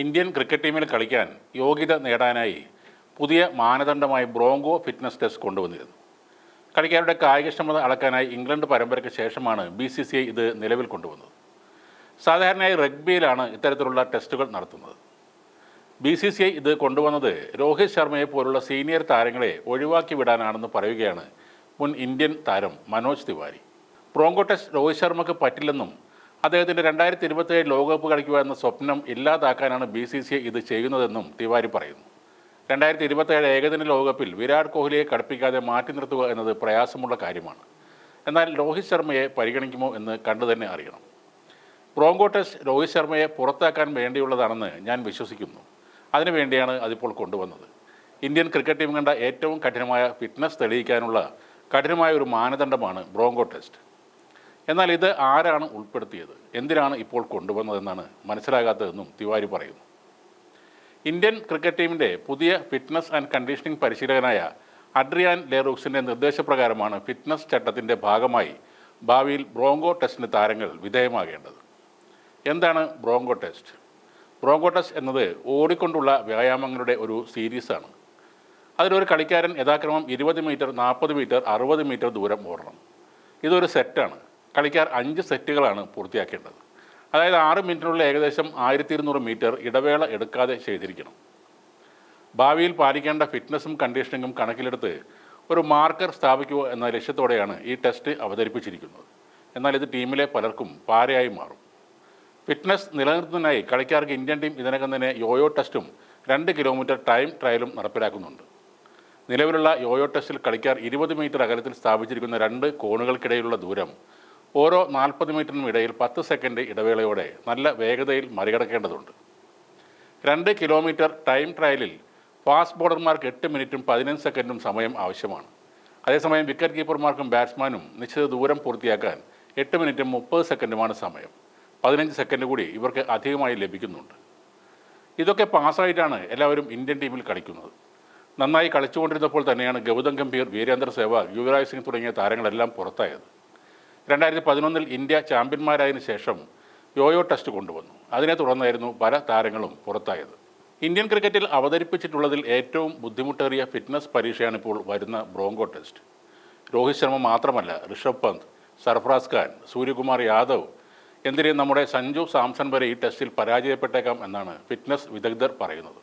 Indian cricket ടീമിൽ കളിക്കാൻ യോഗ്യത നേടാനായി പുതിയ മാനദണ്ഡമായി ബ്രോങ്കോ ഫിറ്റ്നസ് ടെസ്റ്റ് കൊണ്ടുവന്നിരുന്നു. കളിക്കാരുടെ കായികക്ഷമത അളക്കാനായി ഇംഗ്ലണ്ട് പരമ്പരയ്ക്ക് ശേഷമാണ് ബി സി സി ഐ ഇത് നിലവിൽ കൊണ്ടുവന്നത്. സാധാരണയായി റഗ്ബിയിലാണ് ഇത്തരത്തിലുള്ള ടെസ്റ്റുകൾ നടത്തുന്നത്. ബി സി സി ഐ ഇത് കൊണ്ടുവന്നത് രോഹിത് ശർമ്മയെ പോലുള്ള സീനിയർ താരങ്ങളെ ഒഴിവാക്കി വിടാനാണെന്ന് പറയുകയാണ് മുൻ ഇന്ത്യൻ താരം മനോജ് തിവാരി. ബ്രോങ്കോ ടെസ്റ്റ് രോഹിത് ശർമ്മക്ക് പറ്റില്ലെന്നും അദ്ദേഹത്തിന്റെ രണ്ടായിരത്തി ഇരുപത്തേഴ് ലോകകപ്പ് കളിക്കുക എന്ന സ്വപ്നം ഇല്ലാതാക്കാനാണ് ബി സി സി ഇത് ചെയ്യുന്നതെന്നും തിവാരി പറയുന്നു. രണ്ടായിരത്തി ഇരുപത്തേഴ് ഏകദിന ലോകകപ്പിൽ വിരാട് കോഹ്ലിയെ കടുപ്പിക്കാതെ മാറ്റി നിർത്തുക എന്നത് പ്രയാസമുള്ള കാര്യമാണ്. എന്നാൽ രോഹിത് ശർമ്മയെ പരിഗണിക്കുമോ എന്ന് കണ്ടു തന്നെ അറിയണം. ബ്രോങ്കോ ടെസ്റ്റ് രോഹിത് ശർമ്മയെ പുറത്താക്കാൻ വേണ്ടിയുള്ളതാണെന്ന് ഞാൻ വിശ്വസിക്കുന്നു. അതിനുവേണ്ടിയാണ് അതിപ്പോൾ കൊണ്ടുവന്നത്. ഇന്ത്യൻ ക്രിക്കറ്റ് ടീം കണ്ട ഏറ്റവും കഠിനമായ ഫിറ്റ്നസ് തെളിയിക്കാനുള്ള കഠിനമായ ഒരു മാനദണ്ഡമാണ് ബ്രോങ്കോ ടെസ്റ്റ്. എന്നാൽ ഇത് ആരാണ് ഉൾപ്പെടുത്തിയത്? എന്തിനാണ് ഇപ്പോൾ കൊണ്ടുവന്നതെന്നാണ് മനസ്സിലാകാത്തതെന്നും തിവാരി പറയുന്നു. ഇന്ത്യൻ ക്രിക്കറ്റ് ടീമിന്റെ പുതിയ ഫിറ്റ്നസ് ആൻഡ് കണ്ടീഷനിങ് പരിശീലകനായ അഡ്രിയാൻ ലെറൂക്സിന്റെ നിർദ്ദേശപ്രകാരമാണ് ഫിറ്റ്നസ് ചട്ടത്തിന്റെ ഭാഗമായി ഭാവിയിൽ ബ്രോങ്കോ ടെസ്റ്റിന് താരങ്ങൾ വിധേയമാകേണ്ടത്. എന്താണ് ബ്രോങ്കോ ടെസ്റ്റ്? ബ്രോങ്കോ ടെസ്റ്റ് എന്നത് ഓടിക്കൊണ്ടുള്ള വ്യായാമങ്ങളുടെ ഒരു സീരീസാണ്. അതിലൊരു കളിക്കാരൻ യഥാക്രമം ഇരുപത് മീറ്റർ നാൽപ്പത് മീറ്റർ അറുപത് മീറ്റർ ദൂരം ഓടണം. ഇതൊരു സെറ്റാണ്. കളിക്കാർ അഞ്ച് സെറ്റുകളാണ് പൂർത്തിയാക്കേണ്ടത്. അതായത് ആറ് മിനിറ്റിനുള്ള ഏകദേശം ആയിരത്തി ഇരുന്നൂറ് മീറ്റർ ഇടവേള എടുക്കാതെ ചെയ്തിരിക്കണം. ഭാവിയിൽ പാലിക്കേണ്ട ഫിറ്റ്നസും കണ്ടീഷനിങ്ങും കണക്കിലെടുത്ത് ഒരു മാർക്കർ സ്ഥാപിക്കുക എന്ന ലക്ഷ്യത്തോടെയാണ് ഈ ടെസ്റ്റ് അവതരിപ്പിച്ചിരിക്കുന്നത്. എന്നാൽ ഇത് ടീമിലെ പലർക്കും പാരയായി മാറും. ഫിറ്റ്നസ് നിലനിർത്തുന്നതിനായി കളിക്കാർക്ക് ഇന്ത്യൻ ടീം ഇതിനകം തന്നെ യോയോ ടെസ്റ്റും രണ്ട് കിലോമീറ്റർ ടൈം ട്രയലും നടപ്പിലാക്കുന്നുണ്ട്. നിലവിലുള്ള യോയോ ടെസ്റ്റിൽ കളിക്കാർ ഇരുപത് മീറ്റർ അകലത്തിൽ സ്ഥാപിച്ചിരിക്കുന്ന രണ്ട് കോണുകൾക്കിടയിലുള്ള ദൂരം ഓരോ നാൽപ്പത് മീറ്ററിനും ഇടയിൽ പത്ത് സെക്കൻഡ് ഇടവേളയോടെ നല്ല വേഗതയിൽ മറികടക്കേണ്ടതുണ്ട്. രണ്ട് കിലോമീറ്റർ ടൈം ട്രയലിൽ ഫാസ്റ്റ് ബോളർമാർക്ക് എട്ട് മിനിറ്റും പതിനഞ്ച് സെക്കൻഡും സമയം ആവശ്യമാണ്. അതേസമയം വിക്കറ്റ് കീപ്പർമാർക്കും ബാറ്റ്സ്മാനും നിശ്ചിത ദൂരം പൂർത്തിയാക്കാൻ എട്ട് മിനിറ്റും മുപ്പത് സെക്കൻഡുമാണ് സമയം. പതിനഞ്ച് സെക്കൻഡ് കൂടി ഇവർക്ക് അധികമായി ലഭിക്കുന്നുണ്ട്. ഇതൊക്കെ പാസ്സായിട്ടാണ് എല്ലാവരും ഇന്ത്യൻ ടീമിൽ കളിക്കുന്നത്. നന്നായി കളിച്ചുകൊണ്ടിരുന്നപ്പോൾ തന്നെയാണ് ഗൗതം ഗംഭീർ വീരേന്ദ്ര സേവാഗ് യുവരാജ് സിംഗ് തുടങ്ങിയ താരങ്ങളെല്ലാം പുറത്തായത്. രണ്ടായിരത്തി പതിനൊന്നിൽ ഇന്ത്യ ചാമ്പ്യന്മാരായതിനു ശേഷം യോയോ ടെസ്റ്റ് കൊണ്ടുവന്നു. അതിനെ തുടർന്നായിരുന്നു പല താരങ്ങളും പുറത്തായത്. ഇന്ത്യൻ ക്രിക്കറ്റിൽ അവതരിപ്പിച്ചിട്ടുള്ളതിൽ ഏറ്റവും ബുദ്ധിമുട്ടേറിയ ഫിറ്റ്നസ് പരീക്ഷയാണ് ഇപ്പോൾ വരുന്ന ബ്രോങ്കോ ടെസ്റ്റ്. രോഹിത് ശർമ്മ മാത്രമല്ല ഋഷഭ് പന്ത് സർഫറാസ് ഖാൻ സൂര്യകുമാർ യാദവ് എന്തിനേ നമ്മുടെ സഞ്ജു സാംസൺ വരെ ഈ ടെസ്റ്റിൽ പരാജയപ്പെട്ടേക്കാം എന്നാണ് ഫിറ്റ്നസ് വിദഗ്ധർ പറയുന്നത്.